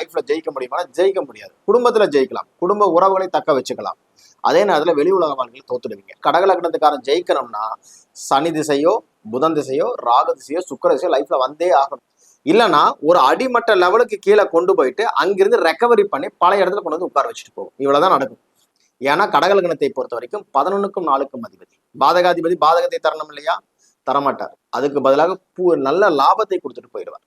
லைஃப்ல ஜெயிக்க முடியுமா? ஜெயிக்க முடியாது. குடும்பத்துல ஜெயிக்கலாம். குடும்ப உறவுகளை தக்க வச்சுக்கலாம். அதே நேரத்துல வெளி உலக வாழ்க்கையில் தோத்துடுவீங்க. கடகலக்னத்துக்காரன் ஜெயிக்கணும்னா சனி திசையோ புதன் திசையோ ராக திசையோ சுக்கர திசையோ லைஃப்ல வந்தே ஆகணும். இல்லைன்னா ஒரு அடிமட்ட லெவலுக்கு கீழே கொண்டு போயிட்டு அங்கிருந்து ரெக்கவரி பண்ணி பழைய இடத்துல கொண்டு வந்து உட்கார வச்சுட்டு போகும். இவ்வளவுதான் நடக்கும். ஏன்னா கடகலக்னத்தை பொறுத்த வரைக்கும் பதினொன்னுக்கும் நாளுக்கும் அதிபதி. பாதகாதிபதி பாதகத்தை தரணும் இல்லையா? தரமாட்டார். அதுக்கு பதிலாக பூ நல்ல லாபத்தை கொடுத்துட்டு போயிடுவார்.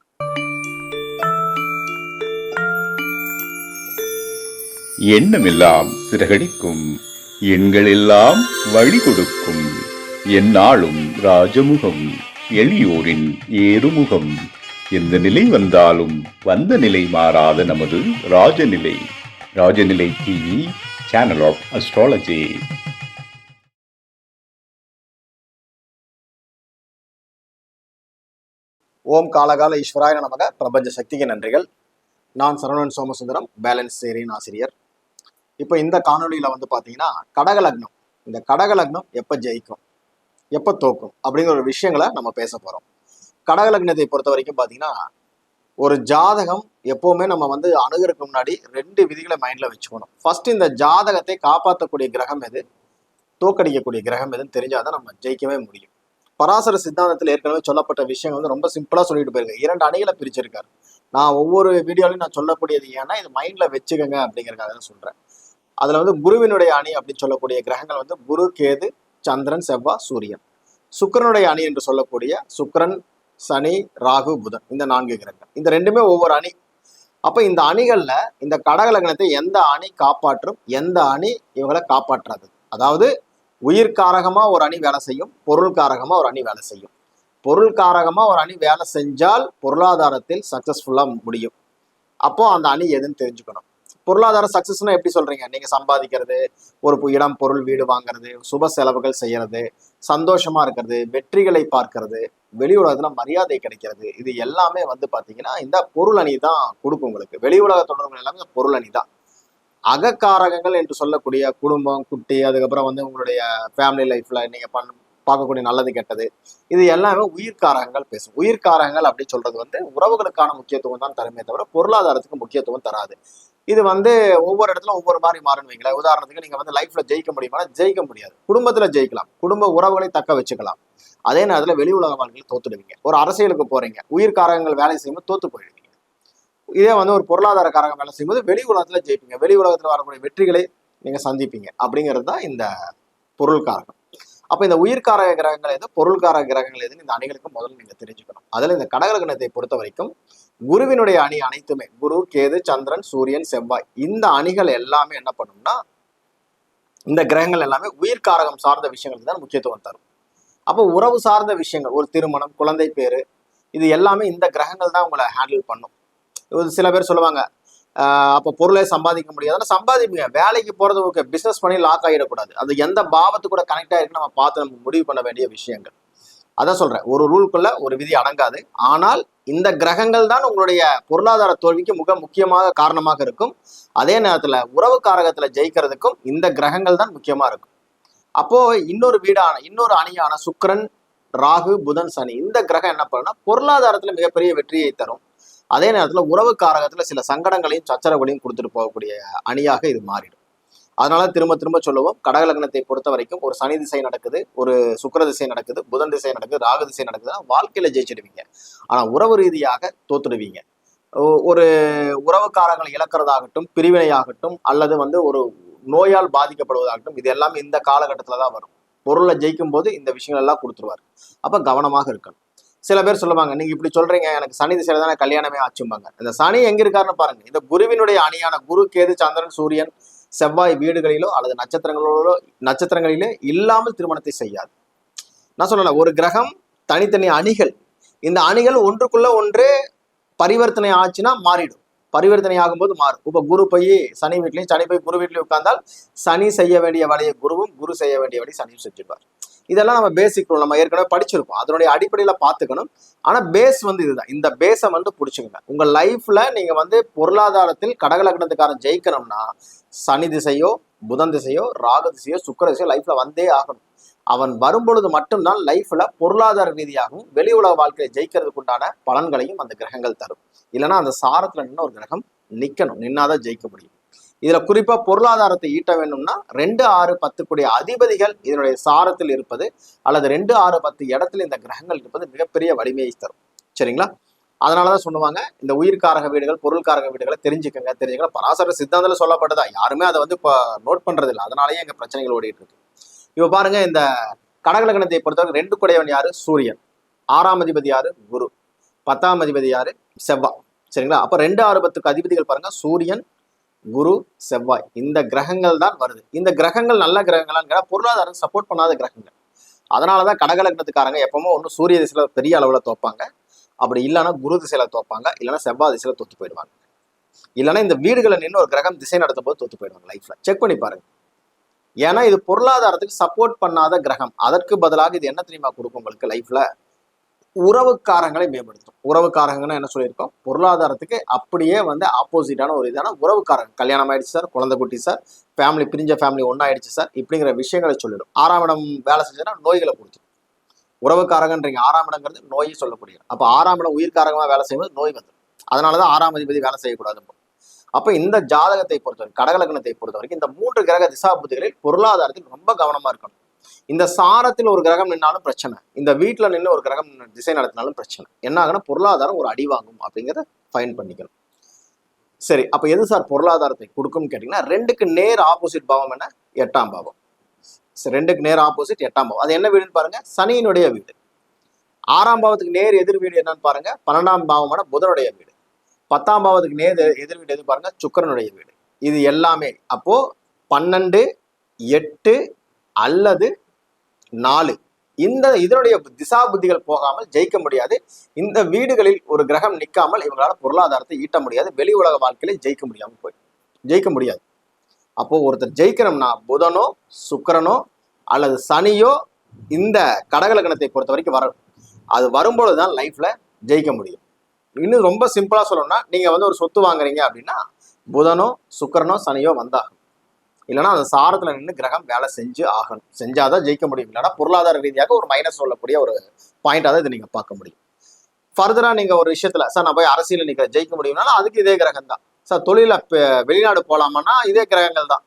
எண்ணமெல்லாம் சிறகடிக்கும் எண்களெல்லாம் வழி கொடுக்கும். எந்நாளும் ராஜமுகம் எளியோரின் ஏறுமுகம். எந்த நிலை வந்தாலும் வந்த நிலை மாறாத நமது Rajanilai. Rajanilai TV channel of astrology ஓம் காலகால ஈஸ்வராய நமக. பிரபஞ்ச சக்திக்கு நன்றிகள். நான் சரவணன் சோமசுந்தரம் பேலன்ஸ் சேரின் ஆசிரியர். இப்போ இந்த காணொளியில வந்து பார்த்தீங்கன்னா கடக லக்னம். இந்த கடக லக்னம் எப்போ ஜெயிக்கும்? எப்போ தோக்கும்? அப்படிங்கிற ஒரு விஷயங்களை நம்ம பேச போகிறோம் கடக லக்னத்தை பொறுத்த வரைக்கும் பார்த்தீங்கன்னா ஒரு ஜாதகம் எப்பவுமே நம்ம வந்து அணுகிறதுக்கு முன்னாடி ரெண்டு விதிகளை மைண்ட்ல வச்சுக்கணும். ஃபர்ஸ்ட் இந்த ஜாதகத்தை காப்பாற்றக்கூடிய கிரகம் எது? தோக்கடிக்கக்கூடிய கிரகம் எதுன்னு தெரிஞ்சாதான் நம்ம ஜெயிக்கவே முடியும். பராசர சித்தாந்தத்தில் ஏற்கனவே சொல்லப்பட்ட விஷயங்கள் வந்து ரொம்ப சிம்பிளா சொல்லிட்டு போயிருக்காரு இரண்டு அணிகளை பிரிச்சிருக்காரு. நான் ஒவ்வொரு வீடியோலையும் நான் சொல்லக்கூடியது ஏன்னா இது மைண்ட்ல வச்சுக்கோங்க அப்படிங்கிறக்காக தான் சொல்றேன். அதுல வந்து குருவினுடைய அணி அப்படின்னு சொல்லக்கூடிய கிரகங்கள் வந்து குரு கேது சந்திரன் செவ்வாய் சூரியன். சுக்கரனுடைய அணி என்று சொல்லக்கூடிய சுக்கரன் சனி ராகு புதன் இந்த நான்கு கிரகங்கள். இந்த ரெண்டுமே ஒவ்வொரு அணி. அப்போ இந்த அணிகள்ல இந்த கடகலகணத்தை எந்த அணி காப்பாற்றும் எந்த அணி இவங்களை காப்பாற்றாது. அதாவது உயிர்காரகமா ஒரு அணி வேலை செய்யும் பொருள்காரகமா ஒரு அணி வேலை செய்யும். பொருள்காரகமா ஒரு அணி வேலை செஞ்சால் பொருளாதாரத்தில் சக்சஸ்ஃபுல்லா முடியும். அப்போ அந்த அணி எதுன்னு தெரிஞ்சுக்கணும். பொருளாதார சக்சஸ்னா எப்படி சொல்றீங்க? நீங்க சம்பாதிக்கிறது ஒரு இடம் பொருள் வீடு வாங்குறது சுப செலவுகள் செய்யறது சந்தோஷமா இருக்கிறது வெற்றிகளை பார்க்கறது வெளி உலகத்துல மரியாதை கிடைக்கிறது இது எல்லாமே வந்து பாத்தீங்கன்னா இந்த பொருள் அணி தான் கொடுக்கும் உங்களுக்கு. வெளி உலக தொடர்புகள் எல்லாமே பொருள் அணி தான். அகக்காரகங்கள் என்று சொல்லக்கூடிய குடும்பம் குட்டி அதுக்கப்புறம் வந்து உங்களுடைய ஃபேமிலி லைஃப்ல நீங்க பண்ண பார்க்கக்கூடிய நல்லது கெட்டது இது எல்லாமே உயிர்காரகங்கள் பேசும். உயிர்காரகங்கள் அப்படி சொல்றது வந்து உறவுகளுக்கான முக்கியத்துவம் தான் தருமே தவிர பொருளாதாரத்துக்கு முக்கியத்துவம் தராது. இது வந்து ஒவ்வொரு இடத்துல ஒவ்வொரு மாதிரி மாறுன்னு வைங்களேன். உதாரணத்துக்கு நீங்க வந்து லைஃப்ல ஜெயிக்க முடியுமா? ஜெயிக்க முடியாது. குடும்பத்துல ஜெயிக்கலாம். குடும்ப உறவுகளை தக்க வச்சுக்கலாம். அதே நேரத்துல வெளி உலக வாழ்க்கையில் தோத்துடுவீங்க. ஒரு அரசியலுக்கு போறீங்க. உயிர்காரகங்கள் வேலை செய்யும்போது தோத்து போயிடுவீங்க. இதே வந்து ஒரு பொருளாதார காரங்க வேலை செய்யும்போது வெளி உலகத்துல ஜெயிப்பீங்க. வெளி உலகத்துல வரக்கூடிய வெற்றிகளை நீங்க சந்திப்பீங்க. அப்படிங்கிறது தான் இந்த பொருள்காரகம் அப்ப இந்த உயிர்காரக கிரகங்கள் எது? பொருள்காரக கிரகங்கள் எதுன்னு இந்த அணிகளுக்கு முதல்ல நீங்க தெரிஞ்சுக்கணும். அதுல இந்த கடகலகணத்தை பொறுத்த வரைக்கும் குருவினுடைய அணி அனைத்துமே குரு கேது சந்திரன் சூரியன் செவ்வாய் இந்த அணிகள் எல்லாமே என்ன பண்ணும்னா இந்த கிரகங்கள் எல்லாமே உயிர்காரகம் சார்ந்த விஷயங்களுக்கு தான் முக்கியத்துவம் தரும். அப்போ உறவு சார்ந்த விஷயங்கள் ஒரு திருமணம் குழந்தை பேரு இது எல்லாமே இந்த கிரகங்கள் தான் உங்களை ஹேண்டில் பண்ணும். சில பேர் சொல்லுவாங்க அப்போ பொருளே சம்பாதிக்க முடியாதுன்னா சம்பாதிப்பீங்க. வேலைக்கு போகிறது ஓகே. பிஸ்னஸ் பண்ணி லாக் ஆகிடக்கூடாது. அது எந்த பாவத்து கூட கனெக்ட் ஆகிருக்கு நம்ம பார்த்து நம்ம முடிவு பண்ண வேண்டிய விஷயங்கள். அதான் சொல்கிறேன் ஒரு ரூல்குள்ளே ஒரு விதி அடங்காது. ஆனால் இந்த கிரகங்கள் தான் உங்களுடைய பொருளாதார தோல்விக்கு மிக முக்கியமாக காரணமாக இருக்கும். அதே நேரத்தில் உறவு காரகத்தில் ஜெயிக்கிறதுக்கும் இந்த கிரகங்கள் தான் முக்கியமாக இருக்கும். அப்போ இன்னொரு வீடான இன்னொரு அணியான சுக்கிரன் ராகு புதன் சனி இந்த கிரகம் என்ன பண்ணுன்னா பொருளாதாரத்தில் மிகப்பெரிய வெற்றியை தரும். அதே நேரத்தில் உறவு காரகத்தில் சில சங்கடங்களையும் சச்சரவுகளையும் கொடுத்துட்டு போகக்கூடிய அணியாக இது மாறிடும். அதனால திரும்ப திரும்ப சொல்லுவோம் கடகலக்னத்தை பொறுத்த வரைக்கும் ஒரு சனி திசை நடக்குது ஒரு சுக்கிர திசை நடக்குது புதன் திசை நடக்குது ராகு திசை நடக்குதுன்னா வாழ்க்கையில ஜெயிச்சிடுவீங்க. ஆனா உறவு ரீதியாக தோத்துடுவீங்க. ஒரு உறவுக்காரங்களை இழக்கிறதாகட்டும் பிரிவினையாகட்டும் அல்லது வந்து ஒரு நோயால் பாதிக்கப்படுவதாகட்டும் இது எல்லாமே இந்த காலகட்டத்தில் தான் வரும். பொருளை ஜெயிக்கும் போது இந்த விஷயங்கள் எல்லாம் கொடுத்துருவாரு. அப்ப கவனமாக இருக்கணும். சில பேர் சொல்லுவாங்க நீங்க இப்படி சொல்றீங்க எனக்கு சனி திசையில தானே கல்யாணமே ஆச்சும்பாங்க. இந்த சனி எங்க இருக்காருன்னு பாருங்க. இந்த குருவினுடைய அணியான குரு கேது சந்திரன் சூரியன் செவ்வாய் வீடுகளிலோ அல்லது நட்சத்திரங்களோ நட்சத்திரங்களிலோ இல்லாமல் திருமணத்தை செய்யாது. நான் சொல்லல ஒரு கிரகம் தனித்தனி அணிகள். இந்த அணிகள் ஒன்றுக்குள்ள ஒன்று பரிவர்த்தனை ஆச்சுன்னா மாறிடும். பரிவர்த்தனை ஆகும்போது மாறும். இப்ப குரு போய் சனி வீட்லயும் சனி போய் குரு வீட்லயும் உட்கார்ந்தால் சனி செய்ய வேண்டிய வேலையை குருவும் குரு செய்ய வேண்டிய வேலையை சனியும் செஞ்சுடுவார் இதெல்லாம் நம்ம பேசிக் ரூல் நம்ம ஏற்கனவே படிச்சிருப்போம். அதனுடைய அடிப்படையில பாத்துக்கணும் ஆனா பேஸ் வந்து இதுதான். இந்த பேஸை வந்து புடிச்சுக்கோங்க. உங்க லைஃப்பில் நீங்க வந்து பொருளாதாரத்தில் கடகலக்கணத்துக்காரன் ஜெயிக்கணும்னா சனி திசையோ புதன் திசையோ ராகு திசையோ சுக்கிர திசையோ லைஃப்பில் வந்தே ஆகணும். அவன் வரும்பொழுது மட்டும்தான் லைஃப்ல பொருளாதார ரீதியாகவும் வெளி உலக வாழ்க்கையை ஜெயிக்கிறதுக்கு உண்டான பலன்களையும் அந்த கிரகங்கள் தரும். இல்லைன்னா அந்த சாரத்துல நின்று ஒரு கிரகம் நிக்கணும். நின்னாதான் ஜெயிக்க முடியும். இதுல குறிப்பா பொருளாதாரத்தை ஈட்ட வேண்டும்னா ரெண்டு ஆறு பத்துக்குடைய அதிபதிகள் இதனுடைய சாரத்தில் இருப்பது அல்லது ரெண்டு ஆறு பத்து இடத்துல இந்த கிரகங்கள் இருப்பது மிகப்பெரிய வலிமையை தரும். சரிங்களா? அதனாலதான் சொல்லுவாங்க இந்த உயிர்காரக வீடுகள் பொருள்காரக வீடுகளை தெரிஞ்சுக்கங்க தெரிஞ்சுக்கங்க. பராசர சித்தாந்தத்தில் சொல்லப்பட்டதா. யாருமே அதை வந்து இப்போ நோட் பண்றது இல்லை அதனாலயே எங்க பிரச்சனைகள் ஓடிட்டு இருக்கு. இப்போ பாருங்க இந்த கடகலகணத்தை பொறுத்தவரை ரெண்டு குடையவன் யாரு? சூரியன். ஆறாம் அதிபதி யாரு? குரு. பத்தாம் அதிபதி யாரு? செவ்வாய். சரிங்களா? அப்போ ரெண்டு ஆறு பத்துக்கு அதிபதிகள் பாருங்க சூரியன் குரு செவ்வாய் இந்த கிரகங்கள் தான் வருது. இந்த கிரகங்கள் நல்ல கிரகங்களான்னு பொருளாதாரம் சப்போர்ட் பண்ணாத கிரகங்கள். அதனாலதான் கடகலக்னத்துக்காரங்க எப்பவுமே ஒன்றும் சூரிய திசையில பெரிய அளவுல தோப்பாங்க. அப்படி இல்லைன்னா குரு திசையில தோப்பாங்க. இல்லைன்னா செவ்வாய் திசையில தோத்து போயிடுவாங்க. இல்லைன்னா இந்த வீடுகளை நின்று ஒரு கிரகம் திசை நடத்தும் போது தோத்து போயிடுவாங்க லைஃப்ல செக் பண்ணி பாருங்க. ஏன்னா இது பொருளாதாரத்துக்கு சப்போர்ட் பண்ணாத கிரகம். அதற்கு பதிலாக இது என்ன தெரியுமா கொடுக்கும் உங்களுக்கு லைஃப்ல உறவுக்காரங்களை மேம்படுத்தும். உறவுக்காரங்கன்னா என்ன சொல்லியிருக்கோம்? பொருளாதாரத்துக்கு அப்படியே வந்து ஆப்போசிட்டான ஒரு இதான உறவுக்காரங்க. கல்யாணம் ஆயிடுச்சு சார் குழந்தை குட்டி சார் ஃபேமிலி பிரிஞ்ச ஃபேமிலி ஒன்னாயிடுச்சு சார் இப்படிங்கிற விஷயங்களை சொல்லிடும். ஆறாம் இடம் வேலை செஞ்சதுன்னா நோய்களை கொடுத்துடும் உறவுக்காரங்கன்றீங்க ஆறாம் இடங்கிறது நோயை சொல்லக்கூடிய அப்போ அப்ப ஆறாம் இடம் உயிர்காரகமாக வேலை செய்யும்போது நோய் வந்துடும். அதனாலதான் ஆறாம் அதிபதி வேலை செய்யக்கூடாது அப்ப இந்த ஜாதகத்தை பொறுத்தவரைக்கும் கடகலக்கணத்தை பொறுத்த வரைக்கும் இந்த மூன்று கிரக திசாபுத்திகளில் பொருளாதாரத்தில் ரொம்ப கவனமா இருக்கணும். இந்த சாரத்தில் ஒரு கிரகம் நின்னாலும் பிரச்சனை. இந்த வீட்டுல நின்று ஒரு கிரகம் திசை நடத்தினாலும் பிரச்சனை. என்ன ஆகுனா பொருளாதாரம் ஒரு அடி வாங்கும் அப்படிங்கிறத ஃபைன் பண்ணிக்கணும். சரி அப்போ எது சார் பொருளாதாரத்தை கொடுக்கும்னு கேட்டீங்கன்னா ரெண்டுக்கு நேர் ஆப்போசிட் பாவம் என்ன? எட்டாம் பாவம். சரி, ரெண்டுக்கு நேர் ஆப்போசிட் எட்டாம் பாவம். அது என்ன வீடுன்னு பாருங்க சனியினுடைய வீடு. ஆறாம் பாவத்துக்கு நேர் எதிர் வீடு என்னன்னு பாருங்க பன்னெண்டாம் பாவமான புதனுடைய வீடு. பத்தாம் பாவத்துக்கு நேர் எதிர் வீடு எது பாருங்க? சுக்கரனுடைய வீடு. இது எல்லாமே. அப்போ பன்னெண்டு எட்டு அல்லது நாலு. இந்த இதனுடைய திசா புத்திகள் போகாமல் ஜெயிக்க முடியாது. இந்த வீடுகளில் ஒரு கிரகம் நிற்காமல் இவங்களால பொருளாதாரத்தை ஈட்ட முடியாது. வெளி உலக வாழ்க்கையில ஜெயிக்க முடியாமல் போய் ஜெயிக்க முடியாது. அப்போ ஒருத்தர் ஜெயிக்கணும்னா புதனோ சுக்கரனோ அல்லது சனியோ இந்த கடகலக்கணத்தை பொறுத்த வரைக்கும் வரும் அது வரும்பொழுது தான் லைஃப்ல ஜெயிக்க முடியும். இன்னும் ரொம்ப சிம்பிளா சொல்லணும்னா நீங்க வந்து ஒரு சொத்து வாங்குறீங்க அப்படின்னா புதனோ சுக்கரனோ சனியோ வந்தாகும் இல்லைனா அந்த சாரத்துல நின்று கிரகம் வேலை செஞ்சு ஆகணும். செஞ்சாதான் ஜெயிக்க முடியும். இல்லைன்னா பொருளாதார ரீதியாக ஒரு மைனஸ் சொல்லக்கூடிய ஒரு பாயிண்டாக தான் இதை நீங்க பார்க்க முடியும். ஃபர்தரா நீங்க ஒரு விஷயத்துல சார் நான் போய் அரசியலில் நிக்க ஜெயிக்க முடியும்னாலும் அதுக்கு இதே கிரகம் தான். சார் தொழில வெளிநாடு போலாமான்னா இதே கிரகங்கள் தான்.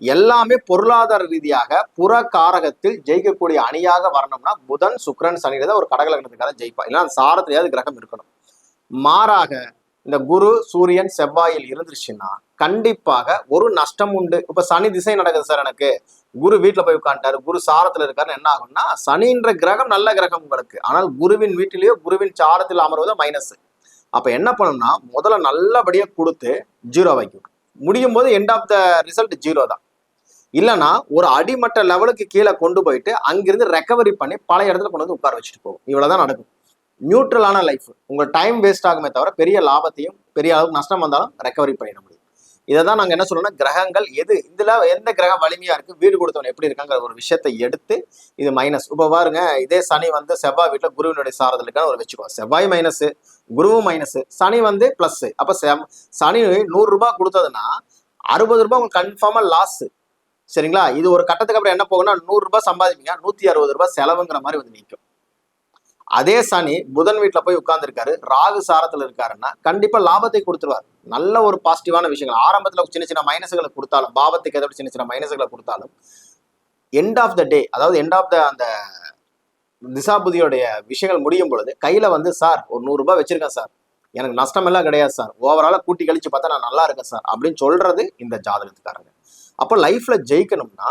எல்லாமே பொருளாதார ரீதியாக புற காரகத்தில் ஜெயிக்கக்கூடிய அணியாக வரணும்னா புதன் சுக்கிரன் சனி தான் ஒரு கடகலகணத்துக்காக ஜெயிப்பா இல்லைன்னா அந்த சாரத்திலேயாவது கிரகம் இருக்கணும். மாறாக இந்த குரு சூரியன் செவ்வாயில் இருந்துருச்சுன்னா கண்டிப்பாக ஒரு நஷ்டம் உண்டு. இப்ப சனி திசை நடக்குது சார் எனக்கு. குரு வீட்டுல போய் உட்காந்துட்டாரு குரு சாரத்துல இருக்காருன்னு என்ன ஆகும்னா சனின்ற கிரகம் நல்ல கிரகம் உங்களுக்கு. ஆனால் குருவின் வீட்டிலேயோ குருவின் சாரத்தில் அமர்வது மைனஸ் அப்ப என்ன பண்ணணும்னா முதல்ல நல்லபடியா கொடுத்து ஜீரோ வைக்கும். முடியும் போது end of the result zero தான். இல்லைன்னா ஒரு அடிமட்ட லெவலுக்கு கீழே கொண்டு போயிட்டு அங்கிருந்து ரெக்கவரி பண்ணி பழைய இடத்துல கொண்டு வந்து உட்கார வச்சுட்டு போகும். இவ்வளவுதான் நடக்கும். நியூட்ரலான லைஃப் உங்கள் டைம் வேஸ்ட் ஆகுமே தவிர பெரிய லாபத்தையும் பெரிய அளவுக்கு நஷ்டம் வந்தாலும் ரெக்கவரி பண்ணிட முடியும். இதை தான் நாங்க என்ன சொல்லணும்னா கிரகங்கள் எது இதுல எந்த கிரகம் வலிமையா இருக்கு வீடு கொடுத்தவன் எப்படி இருக்காங்கிற ஒரு விஷயத்தை எடுத்து இது மைனஸ் இப்போ பாருங்க இதே சனி வந்து செவ்வாய் வீட்டில் குருவினுடைய சாரத்தில் இருக்கான ஒரு வச்சுக்கோ செவ்வாய் மைனஸ் குருவும் மைனஸ் சனி வந்து ப்ளஸ்ஸு அப்போ செம்- சனி நூறு ரூபாய் கொடுத்ததுன்னா அறுபது ரூபாய் உங்களுக்கு கன்ஃபார்மாக லாஸ் சரிங்களா? இது ஒரு கட்டத்துக்கு அப்புறம் என்ன போகும்னா நூறு ரூபாய் சம்பாதிப்பீங்க. நூத்தி அறுபது ரூபாய் செலவுங்கிற மாதிரி வந்து நிற்கும் அதே சனி புதன் வீட்டில் போய் உட்கார்ந்துருக்காரு. ராகு சாரத்தில் இருக்காருன்னா கண்டிப்பாக லாபத்தை கொடுத்துருவார். நல்ல ஒரு பாசிட்டிவான விஷயங்கள். ஆரம்பத்தில் சின்ன சின்ன மைனஸுகளை கொடுத்தாலும் பாவத்துக்கு ஏதோ சின்ன சின்ன மைனஸ்களை கொடுத்தாலும் எண்ட் ஆஃப் த டே அதாவது எண்ட் ஆஃப் த அந்த திசாபுதியோடைய விஷயங்கள் முடியும் பொழுது கையில் வந்து சார் ஒரு நூறுரூபா வச்சிருக்கேன் சார். எனக்கு நஷ்டமெல்லாம் கிடையாது சார். ஓவராலாக கூட்டி கழிச்சு பார்த்தா நான் நல்லா இருக்கேன் சார். அப்படின்னு சொல்றது இந்த ஜாதகத்துக்காரங்க. அப்போ லைஃப்பில் ஜெயிக்கணும்னா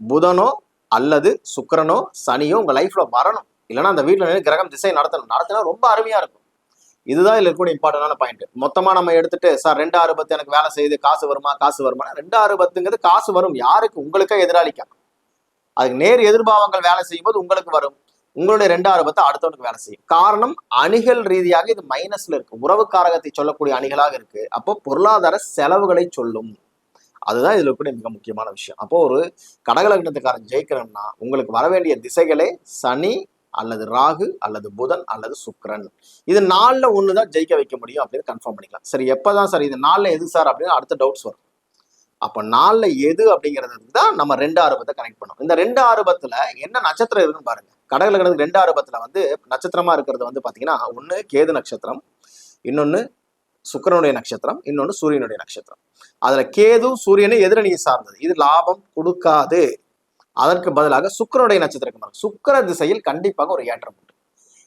புதனோ அல்லது சுக்கரனோ சனியோ உங்கள் லைஃப்பில் வரணும். இல்லைன்னா அந்த வீட்டுல கிரகம் திசை நடத்தணும். நடத்தினா ரொம்ப அருமையா இருக்கும். இதுதான் இதுல இருக்கக்கூடிய இம்பார்ட்டண்டான பாயிண்ட் மொத்தமா நம்ம எடுத்துட்டு சார் ரெண்டு ஆறு பத்து எனக்கு வேலை செய்யுது. காசு வருமா? காசு வருமா ரெண்டு ஆறு பத்துங்கிறது காசு வரும். யாருக்கு? உங்களுக்கே எதிராளிக்கா. அதுக்கு நேர் எதிர்பாவங்கள் வேலை செய்யும் போது உங்களுக்கு வரும். உங்களுடைய ரெண்டு ஆறு பத்து அடுத்தவனுக்கு வேலை செய்யும். காரணம் அணிகள் ரீதியாக இது மைனஸ்ல இருக்கு. உறவுக்காரகத்தை சொல்லக்கூடிய அணிகளாக இருக்கு. அப்போ பொருளாதார செலவுகளை சொல்லும். அதுதான் இதில் இருக்கக்கூடிய மிக முக்கியமான விஷயம். அப்போ ஒரு கடகலக்னத்துக்காரன் ஜெயிக்கணும்னா உங்களுக்கு வர வேண்டிய திசைகளே சனி அல்லது ராகு அல்லது புதன் அல்லது சுக்கரன். இது நாளில் ஒன்று தான் ஜெயிக்க வைக்க முடியும் அப்படின்னு கன்ஃபார்ம் பண்ணிக்கலாம். சரி எப்போ தான் சார்? இது நாளில் எது சார் அப்படின்னு அடுத்த டவுட்ஸ் வரும். அப்போ நாளில் எது அப்படிங்கிறதுக்கு தான் நம்ம ரெண்டு ஆறுபத்தை கனெக்ட் பண்ணோம் இந்த ரெண்டு ஆறுபத்துல என்ன நட்சத்திரம் இருக்குன்னு பாருங்க. கடகல கிடந்து ரெண்டு ஆறுபத்துல வந்து நட்சத்திரமாக இருக்கிறது வந்து பார்த்தீங்கன்னா ஒன்று கேது நட்சத்திரம் இன்னொன்று சுக்கரனுடைய நட்சத்திரம் இன்னொன்று சூரியனுடைய நட்சத்திரம். அதில் கேது சூரியனை எதிரணியை சார்ந்தது. இது லாபம் கொடுக்காது. அதற்கு பதிலாக சுக்கரனுடைய நட்சத்திரம் சுக்கர திசையில் கண்டிப்பாக ஒரு ஏற்றம் உண்டு.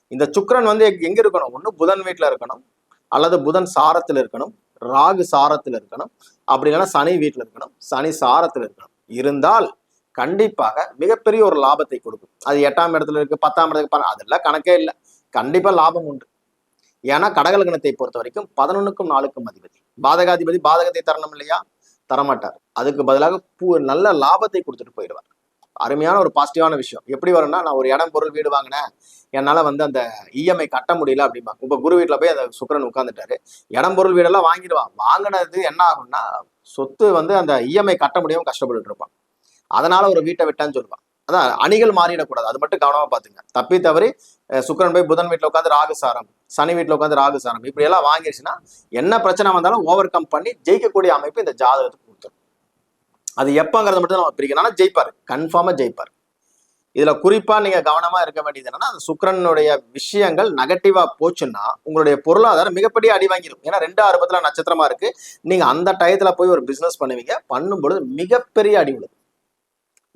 இந்த சுக்கரன் வந்து எங்க- எங்க இருக்கணும்? ஒண்ணு புதன் வீட்டுல இருக்கணும். அல்லது புதன் சாரத்தில் இருக்கணும். ராகு சாரத்தில் இருக்கணும். அப்படி இல்லைன்னா சனி வீட்டில் இருக்கணும். சனி சாரத்தில் இருக்கணும். இருந்தால் கண்டிப்பாக மிகப்பெரிய ஒரு லாபத்தை கொடுக்கும். அது எட்டாம் இடத்துல இருக்கு பத்தாம் இடத்துக்கு அதெல்லாம் கணக்கே இல்லை. கண்டிப்பா லாபம் உண்டு. ஏன்னா கடகலகணத்தை பொறுத்த வரைக்கும் பதினொன்னுக்கும் நாலுக்கும் அதிபதி. பாதகாதிபதி பாதகத்தை தரணும் இல்லையா? தரமாட்டார். அதுக்கு பதிலாக பூ நல்ல லாபத்தை கொடுத்துட்டு போயிடுவார். அருமையான ஒரு பாசிட்டிவான விஷயம். எப்படி வரும்னா நான் ஒரு இடம் பொருள் வீடு வாங்கினேன். என்னால வந்து அந்த இஎம்ஐ கட்ட முடியல அப்படிம்பா. உங்க குரு வீட்டில் போய் அந்த சுக்கிரன் உட்காந்துட்டாரு இடம் பொருள் வீடெல்லாம் வாங்கிடுவான். வாங்கினது என்ன ஆகும்னா சொத்து வந்து அந்த இஎம்ஐ கட்ட முடியாம கஷ்டப்பட்டுட்டு இருப்பான். அதனால ஒரு வீட்டை விட்டான்னு சொல்லுவான். அதான் அணிகள் மாறிடக்கூடாது. அது மட்டும் கவனமா பார்த்துங்க தப்பி தவறி சுக்கரன் போய் புதன் வீட்டில் உட்காந்து ராகு சாரம் சனி வீட்டுல உட்காந்து ராகு சாரம் இப்படி எல்லாம் வாங்கிடுச்சுன்னா என்ன பிரச்சனை வந்தாலும் ஓவர் கம் பண்ணி ஜெயிக்கக்கூடிய அமைப்பு இந்த ஜாதகத்துக்கு அது எப்பங்கிறத மட்டும் நம்ம பிரிக்கணும். ஆனா ஜெயிப்பார். கன்ஃபார்மா ஜெயிப்பார். இதுல குறிப்பா நீங்க கவனமா இருக்க வேண்டியது என்னன்னா அந்த சுக்கிரனுடைய விஷயங்கள் நெகட்டிவா போச்சுன்னா உங்களுடைய பொருளாதாரம் மிகப்பெரிய அடி வாங்கிடும் ஏன்னா ரெண்டு அறுபத்துல நட்சத்திரமா இருக்கு. நீங்க அந்த டயத்துல போய் ஒரு பிசினஸ் பண்ணுவீங்க. பண்ணும்பொழுது மிகப்பெரிய அடி விழுது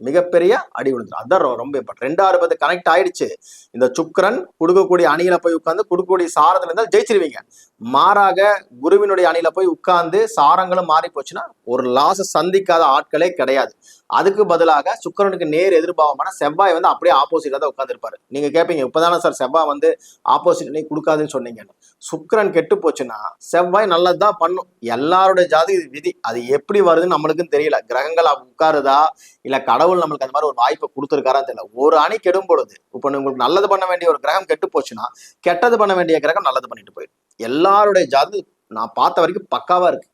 மிகப்பெரிய அடி விழுந்துடும் அதான் ரொம்ப இம்பார்ட்டன் ரெண்டு அறுபது கனெக்ட் ஆயிடுச்சு. இந்த சுக்கரன் கொடுக்கக்கூடிய அணியில போய் உட்காந்து கொடுக்கக்கூடிய சாரத்துல இருந்தால் ஜெயிச்சிருவீங்க. மாறாக குருவினுடைய அணியில போய் உட்கார்ந்து சாரங்களும் மாறி போச்சுன்னா ஒரு லாஸ் சந்திக்காத ஆட்களே கிடையாது. அதுக்கு பதிலாக சுக்கிரனுக்கு நேர் எதிர்பாவமான செவ்வாய் வந்து அப்படியே ஆப்போசிட்டாக தான் உட்காந்துருப்பாரு நீங்க கேட்பீங்க இப்பதானே சார் செவ்வாய் வந்து ஆப்போசிட் நீ கொடுக்காதுன்னு சொன்னீங்கன்னு. சுக்கரன் கெட்டு போச்சுன்னா செவ்வாய் நல்லதுதான் பண்ணும். எல்லாருடைய ஜாதி இது விதி. அது எப்படி வருதுன்னு நம்மளுக்கும் தெரியல. கிரகங்கள் உட்காருதா? இல்ல கடவுள் நம்மளுக்கு அந்த மாதிரி ஒரு வாய்ப்பை கொடுத்துருக்காரா தெரியல. ஒரு அணி கெடும் பொழுது இப்ப உங்களுக்கு நல்லது பண்ண வேண்டிய ஒரு கிரகம் கெட்டு போச்சுன்னா கெட்டது பண்ண வேண்டிய கிரகம் நல்லது பண்ணிட்டு போயிடும். எல்லாருடைய ஜாதி நான் பார்த்த வரைக்கும் பக்காவா இருக்கு.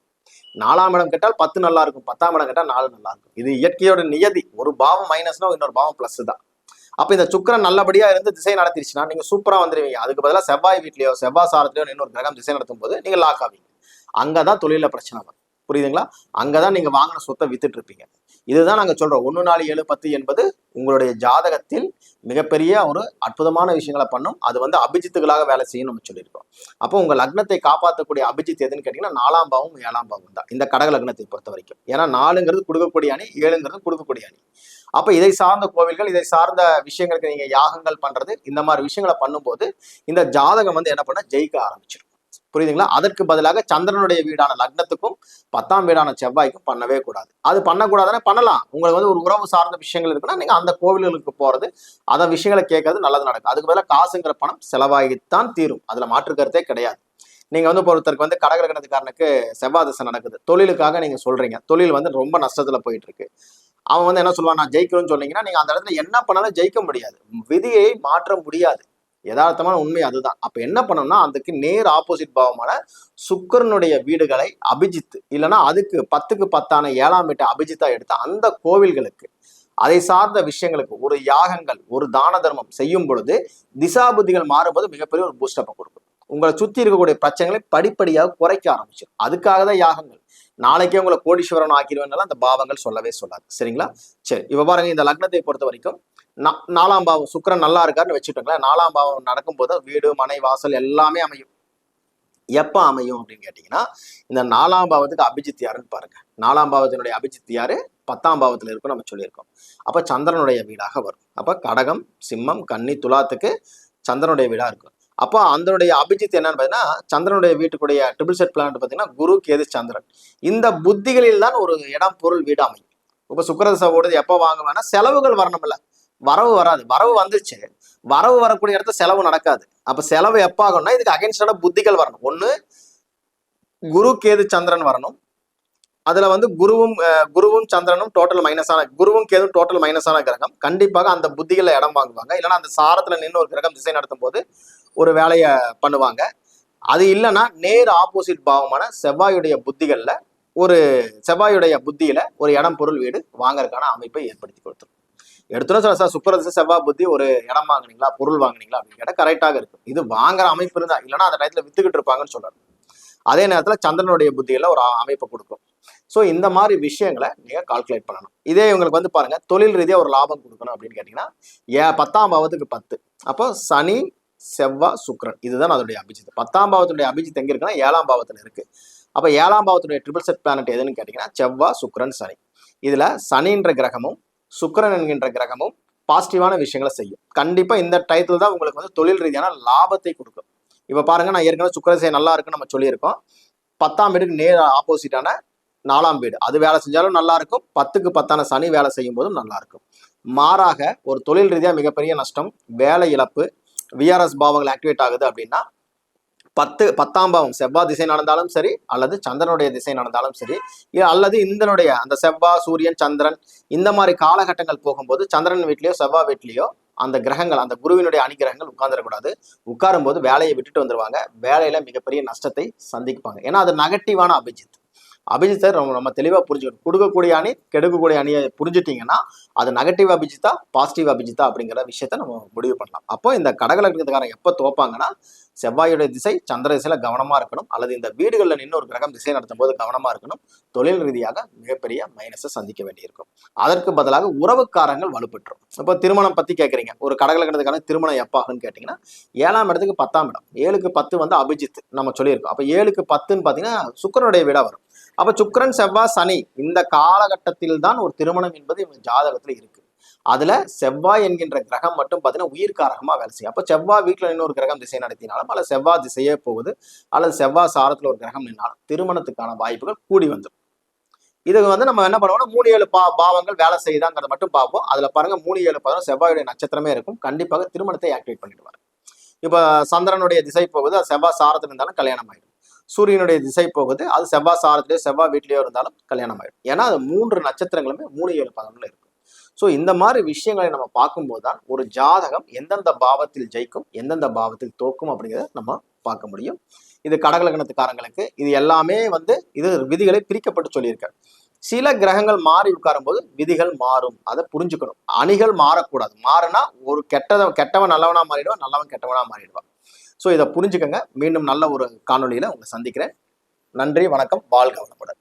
நாலாம் இடம் கேட்டால் பத்து நல்லா இருக்கும். பத்தாம் இடம் கேட்டால் நாலு நல்லா இருக்கும். இது இயற்கையோட நியதி. ஒரு பாவம் மைனஸ்னா இன்னொரு பாவம் பிளஸ் தான். அப்ப இந்த சுக்கிரன் நல்லபடியா இருந்து திசை நடத்திருச்சுன்னா நீங்க சூப்பரா வந்துருவீங்க. அதுக்கு பதிலாக செவ்வாய் வீட்லயோ செவ்வாய் சாரத்திலயோ இன்னொரு கிரகம் திசை நடத்தும் போது நீங்க லாக் ஆவீங்க. அங்கதான் தொழில பிரச்சனை வரும். புரியுதுங்களா? அங்கதான் நீங்க வாங்கின சொத்தை வித்துட்டு இருப்பீங்க. இதுதான் நாங்கள் சொல்கிறோம் ஒன்று நாலு ஏழு பத்து என்பது உங்களுடைய ஜாதகத்தில் மிகப்பெரிய ஒரு அற்புதமான விஷயங்களை பண்ணும். அது வந்து அபிஜித்துகளாக வேலை செய்யும் நம்ம சொல்லியிருக்கோம். அப்போ உங்கள் லக்னத்தை காப்பாற்றக்கூடிய அபிஜித் எதுன்னு கேட்டிங்கன்னா நாலாம் பாவம் ஏழாம் பாவம் தான். இந்த கடக லக்னத்தை பொறுத்த வரைக்கும். ஏன்னா நாலுங்கிறது கொடுக்கக்கூடிய அணி ஏழுங்கிறது கொடுக்கக்கூடிய அணி. அப்போ இதை சார்ந்த கோவில்கள் இதை சார்ந்த விஷயங்களுக்கு நீங்கள் யாகங்கள் பண்ணுறது இந்த மாதிரி விஷயங்களை பண்ணும்போது இந்த ஜாதகம் வந்து என்ன பண்ண ஜெயிக்க ஆரம்பிச்சிடும். புரியுதுங்களா? அதற்கு பதிலாக சந்திரனுடைய வீடான லக்னத்துக்கும் பத்தாம் வீடான செவ்வாய்க்கும் பண்ணவே கூடாது. அது பண்ணக்கூடாதுன்னா பண்ணலாம். உங்களுக்கு வந்து ஒரு உறவு சார்ந்த விஷயங்கள் இருக்குன்னா நீங்க அந்த கோவில்களுக்கு போறது அதை விஷயங்களை கேட்கறது நல்லது நடக்கும். அதுக்கு பதிலாக காசுங்கிற பணம் செலவாகித்தான் தீரும். அதுல மாற்று கருத்தே கிடையாது. நீங்க வந்து ஒருத்தருக்கு வந்து கடகரகணத்துக்காரனுக்கு செவ்வாய் திசை நடக்குது. தொழிலுக்காக நீங்க சொல்றீங்க. தொழில் வந்து ரொம்ப நஷ்டத்துல போயிட்டு இருக்கு அவன் வந்து என்ன சொல்லுவான் நான் ஜெயிக்கணும்னு சொன்னீங்கன்னா நீங்க அந்த இடத்துல என்ன பண்ணாலும் ஜெயிக்க முடியாது. விதியை மாற்ற முடியாது. யதார்த்தமான உண்மை அதுதான். அப்ப என்ன பண்ணோம்னா அதுக்கு நேர் ஆப்போசிட் பாவமான சுக்கரனுடைய வீடுகளை அபிஜித் இல்லைன்னா அதுக்கு பத்துக்கு பத்தான ஏழாம் வீட்டை அபிஜித்தா எடுத்து அந்த கோவில்களுக்கு அதை சார்ந்த விஷயங்களுக்கு ஒரு யாகங்கள் ஒரு தான தர்மம் செய்யும் பொழுது திசாபுத்திகள் மாறும்போது மிகப்பெரிய ஒரு பூஸ்டப்பை கொடுக்கும். உங்களை சுற்றி இருக்கக்கூடிய பிரச்சனைகளை படிப்படியாக குறைக்க ஆரம்பிச்சிடும் அதுக்காக தான் யாகங்கள். நாளைக்கே உங்களை கோடீஸ்வரன் ஆக்கிடுவேன்னால அந்த பாவங்கள் சொல்லவே சொல்லாது. சரிங்களா? சரி இப்போ பாருங்க இந்த லக்னத்தை பொறுத்த வரைக்கும் நாலாம் பாவம். சுக்கிரன் நல்லா இருக்காருன்னு வச்சுட்டோங்களேன் நாலாம் பாவம் நடக்கும்போது வீடு மனை வாசல் எல்லாமே அமையும். எப்போ அமையும் அப்படின்னு கேட்டீங்கன்னா இந்த நாலாம் பாவத்துக்கு அபிஜித் யாருன்னு பாருங்க. நாலாம் பாவத்தினுடைய அபிஜித் யாரு? பத்தாம் பாவத்தில் இருக்கும் நம்ம சொல்லியிருக்கோம். அப்போ சந்திரனுடைய வீடாக வரும். அப்போ கடகம் சிம்மம் கன்னி துலாத்துக்கு சந்திரனுடைய வீடாக இருக்கும். அப்போ அதனுடைய அபிஜித் என்னன்னு பார்த்தீங்கன்னா சந்திரனுடைய வீட்டுக்குடைய ட்ரிபிள் செட் பிளான் பார்த்தீங்கன்னா குரு கேது சந்திரன். இந்த புத்திகளில் தான் ஒரு இடம் பொருள் வீடு அமையும். இப்போ சுக்கரதசை ஓடுது எப்போ வாங்குவேன்னா செலவுகள் வரணும்ல. வரவு வராது. வரவு வந்துச்சு வரவு வரக்கூடிய இடத்துல செலவு நடக்காது. அப்ப செலவு எப்ப ஆகும்னா இதுக்கு அகைன்ஸ்டான புத்திகள் வரணும். ஒண்ணு குரு கேது சந்திரன் வரணும். அதுல வந்து குருவும் குருவும் சந்திரனும் டோட்டல் மைனஸான குருவும் கேதும் டோட்டல் மைனஸான கிரகம். கண்டிப்பாக அந்த புத்திகளை இடம் வாங்குவாங்க. இல்லைன்னா அந்த சாரத்துல நின்று ஒரு கிரகம் திசை நடத்தும் போது ஒரு வேலையை பண்ணுவாங்க. அது இல்லைன்னா நேர் ஆப்போசிட் பாவமான செவ்வாயுடைய புத்திகள்ல ஒரு செவ்வாயுடைய புத்தியில ஒரு இடம் பொருள் வீடு வாங்கறதுக்கான அமைப்பை ஏற்படுத்தி கொடுத்துரும். எடுத்துரும் சொல்ல சார் சுக்கரதச செவ்வாய் புத்தி ஒரு இடம் வாங்குனீங்களா பொருள் வாங்குனீங்களா அப்படின்னு கேட்டால் கரெக்டாக இருக்கும் இது வாங்குற அமைப்பு இருந்தா இல்லைன்னா அந்த டயத்தில் வித்துக்கிட்டு இருப்பாங்கன்னு சொல்றாரு. அதே நேரத்தில் சந்திரனுடைய புத்தியில ஒரு அமைப்பை கொடுக்கும். ஸோ இந்த மாதிரி விஷயங்களை நீங்கள் கால்குலேட் பண்ணணும். இதே இவங்களுக்கு வந்து பாருங்க தொழில் ரீதியாக ஒரு லாபம் கொடுக்கணும் அப்படின்னு கேட்டிங்கன்னா ஏ பத்தாம் பாவத்துக்கு பத்து. அப்போ சனி செவ்வாய் சுக்ரன் இதுதான் அதோடைய அபிஜித் பத்தாம் பாவத்துடைய அபிஜித் எங்கே இருக்குன்னா ஏழாம் பாவத்தில் இருக்கு. அப்போ ஏழாம் பாவத்துடைய ட்ரிபிள் செட் பிளானட் எதுன்னு கேட்டிங்கன்னா செவ்வாய் சுக்கிரன் சனி. இதில் சனின்ற கிரகமும் சுக்கிரன் என்கின்ற கிரகமும் பாசிட்டிவான விஷயங்களை செய்யும். கண்டிப்பா இந்த டயத்துல தான் உங்களுக்கு வந்து தொழில் ரீதியான லாபத்தை கொடுக்கும். இப்ப பாருங்க நான் ஏற்கனவே சுக்கரசை நல்லா இருக்குன்னு நம்ம சொல்லியிருக்கோம். பத்தாம் வீடுக்கு நேர் ஆப்போசிட்டான நாலாம் வீடு. அது வேலை செஞ்சாலும் நல்லா இருக்கும். பத்துக்கு பத்தான சனி வேலை செய்யும் போதும் நல்லா இருக்கும். மாறாக ஒரு தொழில் ரீதியாக மிகப்பெரிய நஷ்டம் வேலை இழப்பு விஆர்எஸ் பாவங்கள் ஆக்டிவேட் ஆகுது அப்படின்னா பத்து பத்தாம் பாவம் செவ்வாய் திசை நடந்தாலும் சரி அல்லது சந்திரனுடைய திசை நடந்தாலும் சரி அல்லது இந்தனுடைய அந்த செவ்வாய் சூரியன் சந்திரன் இந்த மாதிரி காலகட்டங்கள் போகும்போது சந்திரன் வீட்லேயோ செவ்வாய் வீட்லேயோ அந்த கிரகங்கள் அந்த குருவினுடைய அணிகிரகங்கள் உட்கார்ந்துடக்கூடாது. உட்காரும் போது வேலையை விட்டுட்டு வந்துருவாங்க. வேலையில மிகப்பெரிய நஷ்டத்தை சந்திப்பாங்க. ஏன்னா அது நெகட்டிவான அபிஜித். அபிஜித்தை ரொம்ப நம்ம தெளிவாக புரிஞ்சுக்கணும். கொடுக்கக்கூடிய அணி கெடுக்கக்கூடிய அணியை புரிஞ்சுட்டீங்கன்னா அது நெகட்டிவ் அபிஜித்தா பாசிட்டிவ் அபிஜித்தா அப்படிங்கிற விஷயத்த நம்ம முடிவு பண்ணலாம். அப்போ இந்த கடகலக்கிறதுக்காரன் எப்போ தோப்பாங்கன்னா செவ்வாயுடைய திசை சந்திர திசையில கவனமா இருக்கணும். அல்லது இந்த வீடுகளில் நின்று ஒரு கிரகம் திசை நடத்தும் போது கவனமா இருக்கணும். தொழில் ரீதியாக மிகப்பெரிய மைனஸை சந்திக்க வேண்டியிருக்கும். அதற்கு பதிலாக உறவுக்காரங்கள் வலுப்பெற்றும். இப்போ திருமணம் பத்தி கேட்குறீங்க ஒரு கடகலக்கிறதுக்கான திருமணம் எப்போ ஆகுன்னு கேட்டிங்கன்னா ஏழாம் இடத்துக்கு பத்தாம் இடம். ஏழுக்கு பத்து வந்து அபிஜித் நம்ம சொல்லியிருக்கோம். அப்போ ஏழுக்கு பத்துன்னு பார்த்தீங்கன்னா சுக்கரனுடைய வீடாக வரும். அப்போ சுக்கிரன் செவ்வாய் சனி இந்த காலகட்டத்தில் தான் ஒரு திருமணம் என்பது இவங்க ஜாதகத்தில் இருக்கு. அதுல செவ்வாய் என்கின்ற கிரகம் மட்டும் பார்த்தீங்கன்னா உயிர்காரகமா வேலை செய்யும். அப்போ செவ்வாய் வீட்டுல இன்னொரு கிரகம் திசை நடத்தினாலும் அல்லது செவ்வாய் திசையே போகுது அல்லது செவ்வாய் சாரத்துல ஒரு கிரகம் நின்னாலும் திருமணத்துக்கான வாய்ப்புகள் கூடி வந்துடும். இது வந்து நம்ம என்ன பண்ணுவோம்னா மூணு ஏழு பா பாவங்கள் வேலை செய்யுதாங்கிறத மட்டும் பார்ப்போம். அதுல பாருங்க மூணு ஏழு பதினொன்று செவ்வாயுடைய நட்சத்திரமே இருக்கும். கண்டிப்பாக திருமணத்தை ஆக்டிவேட் பண்ணிடுவார். இப்போ சந்திரனுடைய திசை போகுது அது செவ்வாய் சாரத்துல இருந்தாலும் கல்யாணம் ஆயிடும். சூரியனுடைய திசை போகுது அது செவ்வாய் சாரத்திலேயோ செவ்வாய் வீட்லயோ இருந்தாலும் கல்யாணம் ஆயிடும். ஏன்னா அது மூன்று நட்சத்திரங்களுமே மூணு ஏழு பதங்கள் இருக்கும் ஸோ இந்த மாதிரி விஷயங்களை நம்ம பார்க்கும்போது தான் ஒரு ஜாதகம் எந்தெந்த பாவத்தில் ஜெயிக்கும் எந்தெந்த பாவத்தில் தோக்கும் அப்படிங்கிறத நம்ம பார்க்க முடியும். இது கடகலகணத்துக்காரங்களுக்கு இது எல்லாமே வந்து இது விதிகளை பிரிக்கப்பட்டு சொல்லியிருக்காரு. சில கிரகங்கள் மாறி உட்காரும்போது விதிகள் மாறும். அதை புரிஞ்சுக்கணும். அணிகள் மாறக்கூடாது. மாறினா ஒரு கெட்டதை கெட்டவன் நல்லவனா மாறிடுவான் நல்லவன் கெட்டவனா மாறிடுவான் ஸோ இதை புரிஞ்சுக்கங்க. மீண்டும் நல்ல ஒரு காணொலியில் உங்களை சந்திக்கிறேன். நன்றி வணக்கம். வாழ்க வளமுடன்.